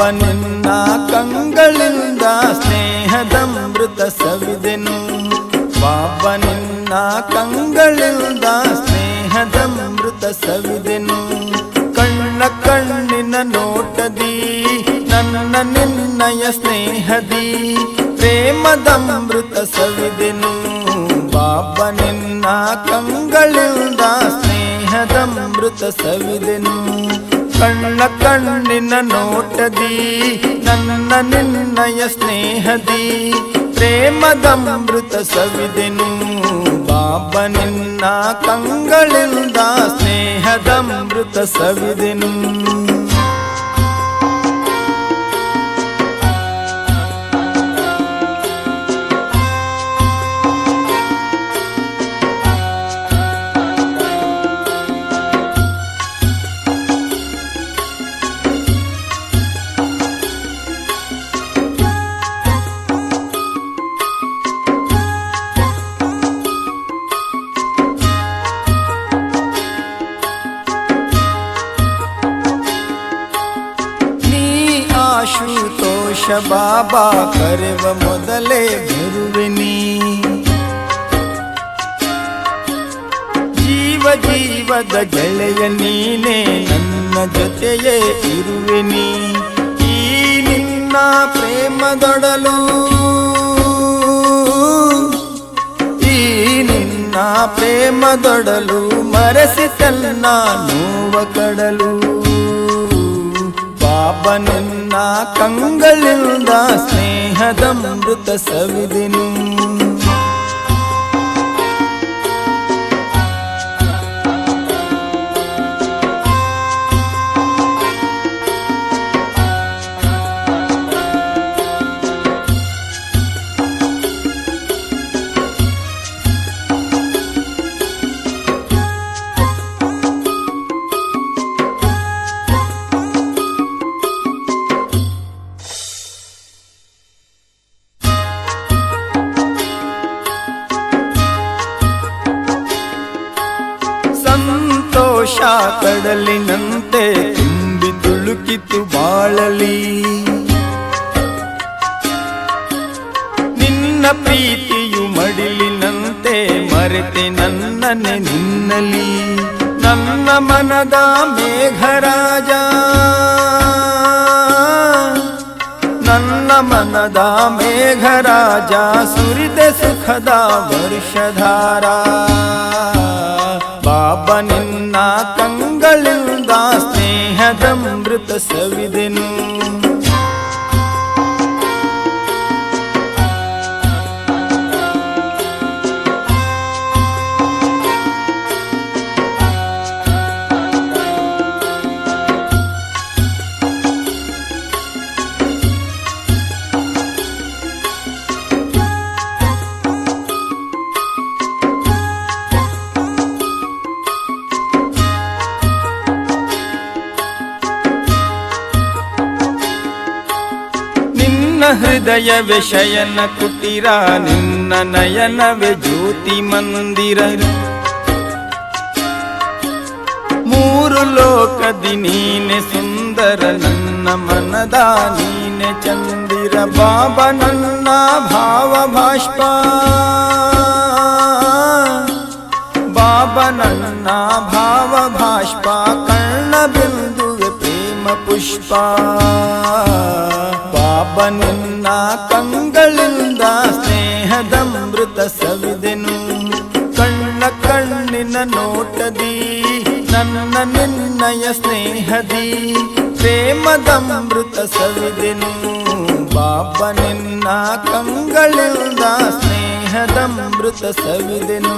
ನಿನ್ನ ಕಂಗಳಿಂದ ಸ್ನೇಹದಮೃತ ಸವಿದೆನು. ಬಾಬಾ ನಿನ್ನ ಕಂಗಳಿಂದ ಸ್ನೇಹದ ಮೃತ ಸವಿದೆನು. ಕಣ್ಣ ಕಣ್ಣಿನ ನೋಟದಿ, ನನ್ನ ನಿನ್ನಯ ಸ್ನೇಹದಿ, ಪ್ರೇಮದ ಮೃತ ಸವಿದೆನು. ನಿನ್ನ ಕಂಗಳಿಂದ ಸ್ನೇಹದ ಮೃತ ಸವಿದೆನು. ಕಣ್ಣ ಕಣ್ಣಿನ ನೋಟದಿ ನನ್ನ ನಿನ್ನಯ ಸ್ನೇಹದಿ. ಪ್ರೇಮದಮೃತ ಸವಿದೆನು ಬಾಬ ನಿನ್ನ ಕಂಗಳಿಂದ ಸ್ನೇಹದಮೃತ ಸವಿದೆನು. ಆಶುತೋಷ ಬಾಬಾ ಕರೆವ ಮೊದಲೇ ಗುರುವಿನಿ. ಜೀವ ಜೀವದ ಗೆಳೆಯ ನೀನೆ, ನನ್ನ ಜೊತೆಯೇ ಇರುವಿನಿ. ಈ ನಿನ್ನ ಪ್ರೇಮದೊಡಲು, ಈ ನಿನ್ನ ಪ್ರೇಮದೊಡಲು ಮರೆಸಿತಲ್ಲ ನೋವ ಕಡಲು. ಬಾಬಾ ನಿನ್ನ ಕಂಗಳಿಂದ ಸ್ನೇಹದಮೃತ ಸವಿದೆನು ಸಂತೋಷ ಕಡಲಿನಂತೆ ತುಂಬಿ ತುಳುಕಿತು ಬಾಳಲಿ. ನಿನ್ನ ಪ್ರೀತಿಯು ಮಡಿಲಿನಂತೆ ಮರೆತೆ ನನ್ನನೆ ನಿನ್ನಲಿ. ನನ್ನ ಮನದ ಮೇಘರಾಜ, ನನ್ನ ಮನದ ಮೇಘರಾಜ, ಸುರಿದೆ ಸುಖದ ವರ್ಷಧಾರ. ಬಾಬಾ ನಿನ್ನ ಕಂಗಳಿಂದ ಸ್ನೇಹದಮೃತ ಸವಿದೆನು ನಿನ್ನ ಹೃದಯವೇ ಶಯನ ಕುಟಿರ ನಿನ್ನ ನಯನವೇ ಜ್ಯೋತಿ ಮಂದಿರ ಮೂರು ಲೋಕದಿ ನೀನೆ ಸುಂದರ ನನ್ನ ಮನದ ನೀನೆ ಚಂದಿರ ಬಾಬಾ ನನ್ನ ಭಾವ ಭಾಷ್ಪ ಬಾಬಾ ನನ್ನ ಭಾವ ಭಾಷ್ಪ ಕರ್ಣ ಬಿಂದುವೆ ಪ್ರೇಮ ಪುಷ್ಪ ಬಾಬಾ ನಿನ್ನ ಕಂಗಳಿಂದ ಸ್ನೇಹದಮೃತ ಸವಿದೆನು. ಕಣ್ಣ ಕಣ್ಣಿನ ನೋಟದಿ, ನನ್ನ ನಿನ್ನಯ ಸ್ನೇಹದಿ, ಪ್ರೇಮದ ಮೃತ ಸವಿದೆನು. ಬಾಬಾ ನಿನ್ನ ಕಂಗಳಿಂದ ಸ್ನೇಹದ ಮೃತ ಸವಿದೆನು.